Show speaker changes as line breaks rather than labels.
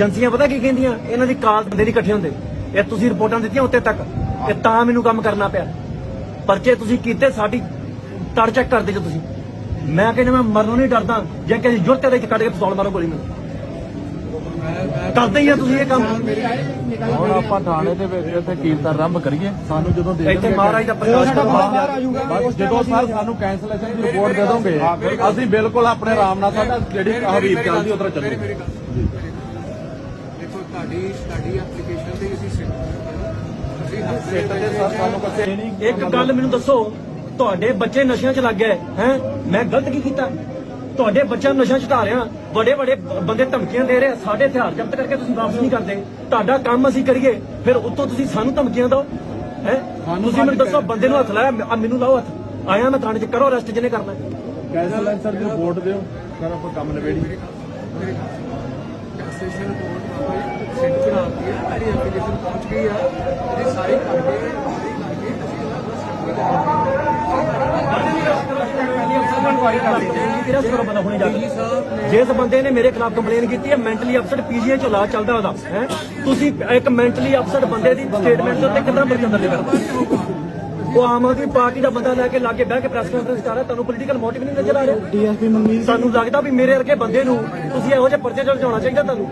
ਏਜੰਸੀਆਂ ਪਤਾ ਕੀ ਕਹਿੰਦੀਆਂ? ਇਹਨਾਂ ਦੀ ਕਾਲ ਬੰਦੇ ਨਹੀਂ ਇਕੱਠੇ ਹੁੰਦੇ। ਇਹ ਤੁਸੀਂ ਰਿਪੋਰਟਾਂ ਦਿੱਤੀਆਂ ਉੱਤੇ ਤੱਕ। ਇਹ ਤਾਂ ਮੈਨੂੰ ਕੰਮ ਕਰਨਾ ਪਿਆ। ਪਰਚੇ ਤੁਸੀਂ ਕੀਤੇ ਸਾਡੀ ਤੜ ਚੈੱਕ ਕਰਦੇ ਜੋ ਤੁਸੀਂ। ਮੈਂ ਕਹਿੰਦਾ ਮੈਂ ਮਰਨੋਂ ਨਹੀਂ ਡਰਦਾ। ਜੇ ਕਿਸੇ ਜੁਰਤ ਦੇ ਵਿੱਚ ਕੱਢ ਕੇ ਪਿਸਤੌਲ ਮਾਰੋ ਗੋਲੀ ਮੈਨੂੰ ਕਰਦੇ ਹੀ ਆ ਤੁਸੀਂ ਇਹ ਕੰਮ।
ਹੁਣ ਆਪਾਂ ਥਾਣੇ ਦੇ ਵਿੱਚ ਇੱਥੇ ਕੀਰਤਨ ਆਰੰਭ ਕਰੀਏ। ਸਾਨੂੰ ਜਦੋਂ ਦੇ
ਇੱਥੇ ਮਹਾਰਾਜ ਦਾ ਪ੍ਰਕਾਸ਼ ਕਰਵਾ
ਬਸ ਜਦੋਂ ਸਰ ਸਾਨੂੰ ਕੈਂਸਲੇਸ਼ਨ ਦੀ ਰਿਪੋਰਟ ਦੇ ਦੋਗੇ ਅਸੀਂ ਬਿਲਕੁਲ ਆਪਣੇ ਆਰਾਮ ਨਾਲ ਸਾਡਾ ਜਿਹੜੀ ਹਬੀਬ ਚੱਲਦੀ ਉਧਰ ਚੱਲੂ
ਦੇਖੋ ਤੁਹਾਡੀ ਤੁਹਾਡੀ ਐਪਲੀਕੇਸ਼ਨ ਤੇ ਅਸੀਂ ਸਿੱਟ ਅਸੀਂ ਹੱਥ
ਸਿੱਟ ਦੇ ਸਰ ਸਾਨੂੰ ਕਿਸੇ ਨਹੀਂ
ਇੱਕ ਗੱਲ ਮੈਨੂੰ ਦੱਸੋ ਤੁਹਾਡੇ ਬੱਚੇ ਨਸ਼ਿਆਂ 'ਚ ਲੱਗ ਗਏ ਹੈ? ਮੈਂ ਗਲਤ ਕੀ ਕੀਤਾ? ਤੁਹਾਡੇ ਬੱਚਿਆਂ ਨੂੰ 'ਚ ਢਾ ਰਿਹਾ ਵੱਡੇ ਵੱਡੇ ਬੰਦੇ ਧਮਕੀਆਂ ਦੇ ਰਹੇ ਸਾਡੇ ਹਥਿਆਰ ਜ਼ਬਤ ਕਰਕੇ ਤੁਸੀਂ ਵਾਪਸ ਨਹੀਂ ਕਰਦੇ। ਤੁਹਾਡਾ ਕੰਮ ਅਸੀਂ ਕਰੀਏ ਫਿਰ ਉੱਤੋਂ ਤੁਸੀਂ ਸਾਨੂੰ ਧਮਕੀਆਂ ਦਿਓ ਹੈ? ਤੁਸੀਂ ਮੈਨੂੰ ਦੱਸੋ ਬੰਦੇ ਨੂੰ ਹੱਥ ਲਾਇਆ ਆ ਮੈਨੂੰ ਲਾਓ ਹੱਥ। ਆਇਆ ਮੈਂ ਥਾਣੇ 'ਚ ਕਰੋ ਅਰੈਸਟ ਜਿਹਨੇ ਕਰਨਾ ਹੈ।
ਕੈਂਸਲੇਸ਼ਨ ਦੀ ਰਿਪੋਰਟ ਦਿਓ। ਸਰ ਆਪਾਂ ਕੰਮ ਨਿਬੇੜੀ
ਸਾਡੀ ਐਪਲੀਕੇਸ਼ਨ ਪਹੁੰਚ ਗਈ ਆ। ਇਹਦੀ ਸਾਰੀ ਕਰਕੇ ਸਾਰੀ ਕਰਕੇ ਅਸੀਂ ਇਹਨਾਂ ਦਾ
ਜਿਸ ਬੰਦੇ ਨੇ ਮੇਰੇ ਖਿਲਾਫ ਕੰਪਲੇਨ ਕੀਤੀ ਹੈ ਮੈਂਟਲੀ ਅਪਸੈਟ ਪੀਜੀਆਈ ਚ ਇਲਾਜ ਚੱਲਦਾ ਉਹਦਾ ਹੈ? ਤੁਸੀਂ ਇੱਕ ਮੈਂਟਲੀ ਅਪਸੈਟ ਬੰਦੇ ਦੀ ਸਟੇਟਮੈਂਟ ਦੇ ਉੱਤੇ ਕਿੰਨਾ ਪਰਚਾ ਦਰਜ ਕਰਦਾ ਉਹ ਆਮ ਆਦਮੀ ਪਾਰਟੀ ਦਾ ਬੰਦਾ ਲੈ ਕੇ ਲਾਗੇ ਬਹਿ ਕੇ ਪ੍ਰੈਸ ਕਾਨਫਰੰਸ ਕਰ ਰਿਹਾ ਤੁਹਾਨੂੰ ਪੋਲੀਟੀਕਲ ਮੋਟਿਵ ਨਹੀਂ ਨਜ਼ਰ ਆ ਰਿਹਾ? ਡੀਐਸਪੀ ਮੰਗੀ ਸਾਨੂੰ ਲੱਗਦਾ ਵੀ ਮੇਰੇ ਵਰਗੇ ਬੰਦੇ ਨੂੰ ਤੁਸੀਂ ਇਹੋ ਜਿਹੇ ਪਰਚੇ ਚ ਲਿਜਾਉਣਾ ਚਾਹੀਦਾ ਤੁਹਾਨੂੰ।